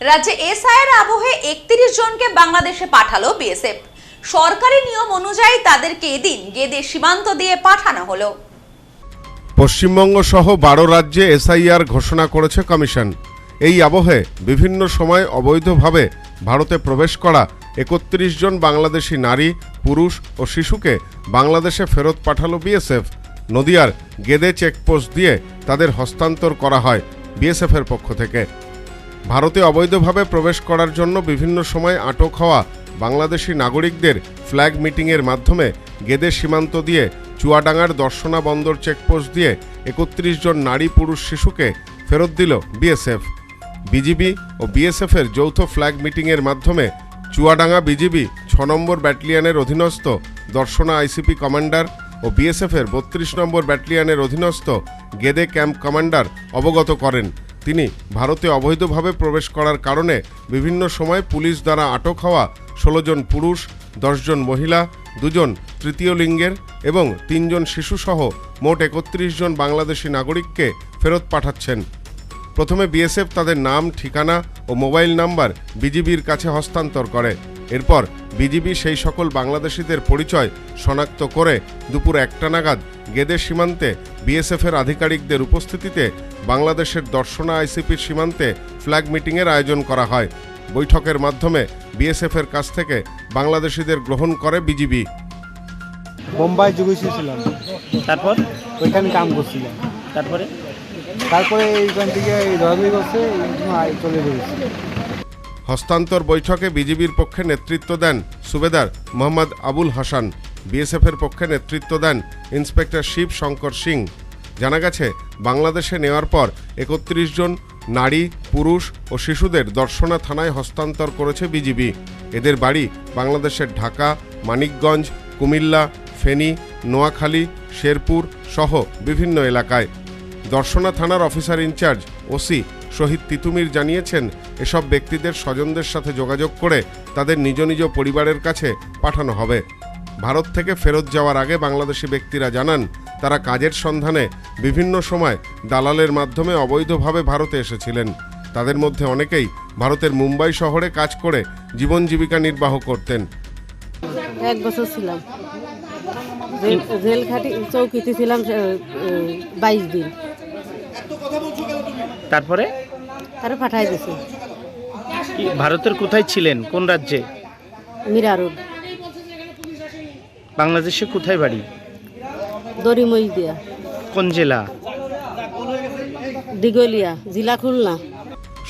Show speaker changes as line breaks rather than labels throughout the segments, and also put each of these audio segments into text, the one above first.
রাজ্যে এসআইয়ের আবহে একত্রিশ জনকে বাংলাদেশে পাঠালো বিএসএফ। সরকারি নিয়ম অনুযায়ী তাদেরকে এদিন গেদে সীমান্ত দিয়ে পাঠানো হলো।
পশ্চিমবঙ্গ সহ বারো রাজ্যে এসআইআর ঘোষণা করেছে কমিশন। এই আবহে বিভিন্ন সময় অবৈধভাবে ভারতে প্রবেশ করা একত্রিশ জন বাংলাদেশি নারী, পুরুষ ও শিশুকে বাংলাদেশে ফেরত পাঠালো বিএসএফ। নদিয়ার গেদে চেকপোস্ট দিয়ে তাদের হস্তান্তর করা হয় বিএসএফের পক্ষ থেকে। ভারতে অবৈধভাবে প্রবেশ করার জন্য বিভিন্ন সময় আটক হওয়া বাংলাদেশি নাগরিকদের ফ্ল্যাগ মিটিংয়ের মাধ্যমে গেদে সীমান্ত দিয়ে চুয়াডাঙ্গার দর্শনা বন্দর চেকপোস্ট দিয়ে একত্রিশ জন নারী পুরুষ শিশুকে ফেরত দিল বিএসএফ। বিজিবি ও বিএসএফের যৌথ ফ্ল্যাগ মিটিংয়ের মাধ্যমে চুয়াডাঙ্গা বিজিবি ছ নম্বর ব্যাটালিয়নের অধীনস্থ দর্শনা আইসিপি কমান্ডার ও বিএসএফের বত্রিশ নম্বর ব্যাটালিয়নের অধীনস্থ গেদে ক্যাম্প কমান্ডার অবগত করেন। তিনি ভারতে অবৈধভাবে প্রবেশ করার কারণে বিভিন্ন সময় পুলিশ দ্বারা আটক হওয়া ষোলো জন পুরুষ দশজন মহিলা, দুজন তৃতীয় লিঙ্গের এবং তিনজন শিশুসহ মোট একত্রিশ জন বাংলাদেশি নাগরিককে ফেরত পাঠাচ্ছেন। প্রথমে বিএসএফ তাদের নাম, ঠিকানা ও মোবাইল নাম্বার বিজিবির কাছে হস্তান্তর করে। এরপর বিজিবি সেই সকল বাংলাদেশিদের পরিচয় শনাক্ত করে দুপুর একটা নাগাদ গেদে সীমান্তে বিএসএফের আধিকারিকদের উপস্থিতিতে বাংলাদেশের দর্শনা আইসিপির সীমান্তে ফ্ল্যাগ মিটিংয়ের আয়োজন করা হয়। বৈঠকের মাধ্যমে বিএসএফের কাছ থেকে বাংলাদেশিদের গ্রহণ করে বিজিবি।
বোম্বাই ছিলাম
তারপর?
ওইখানে কাম করছিলাম।
তারপরে?
তারপরে এইখান থেকে করছে চলে গেছি।
হস্তান্তর বৈঠকে বিজিবির পক্ষে নেতৃত্ব দেন সুবেদার মোহাম্মদ আবুল হাসান, বিএসএফের পক্ষে নেতৃত্ব দেন ইন্সপেক্টর শিব শঙ্কর সিং। জানা গেছে, বাংলাদেশে নেওয়ার পর একত্রিশ জন নারী, পুরুষ ও শিশুদের দর্শনা থানায় হস্তান্তর করেছে বিজিবি। এদের বাড়ি বাংলাদেশের ঢাকা, মানিকগঞ্জ, কুমিল্লা, ফেনী, নোয়াখালী, শেরপুর সহ বিভিন্ন এলাকায়। দর্শনা থানার officer in charge OC Shahid Titumir জানিয়েছেন, এসব ব্যক্তিদের স্বজনদের সাথে যোগাযোগ করে তাদের নিজ নিজ পরিবারের কাছে পাঠানো হবে। ভারত থেকে ফেরত যাওয়ার আগে বাংলাদেশি ব্যক্তিরা জানান, তারা কাজের সন্ধানে বিভিন্ন সময় দালালের মাধ্যমে অবৈধভাবে ভারতে এসেছিলেন। তাদের মধ্যে অনেকেই ভারতের মুম্বাই শহরে কাজ করে জীবন জীবিকা নির্বাহ করতেন।
এক বছর ছিলাম। জেল চৌকিতে ছিলাম বাইশ দিন।
তারপরে?
তারা পাঠাই দিছে।
কি ভারতের কোথায় ছিলেন? কোন রাজ্যে? বাংলাদেশে কোথায় বাড়ি?
দড়িমই দিয়া।
কোন জেলা?
দিগলিয়া জিলা খুলনা।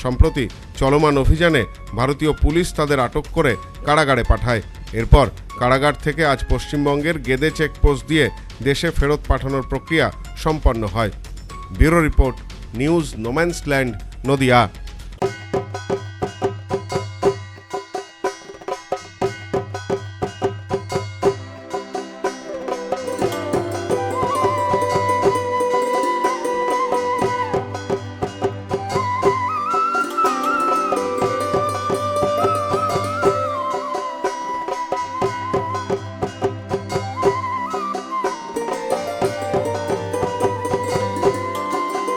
সম্প্রতি চলমান অভিযানে ভারতীয় পুলিশ তাদের আটক করে কারাগারে পাঠায়। এরপর কারাগার থেকে আজ পশ্চিমবঙ্গের গেদে চেকপোস্ট দিয়ে দেশে ফেরত পাঠানোর প্রক্রিয়া সম্পন্ন হয়। Bureau report news no man's land Nadia.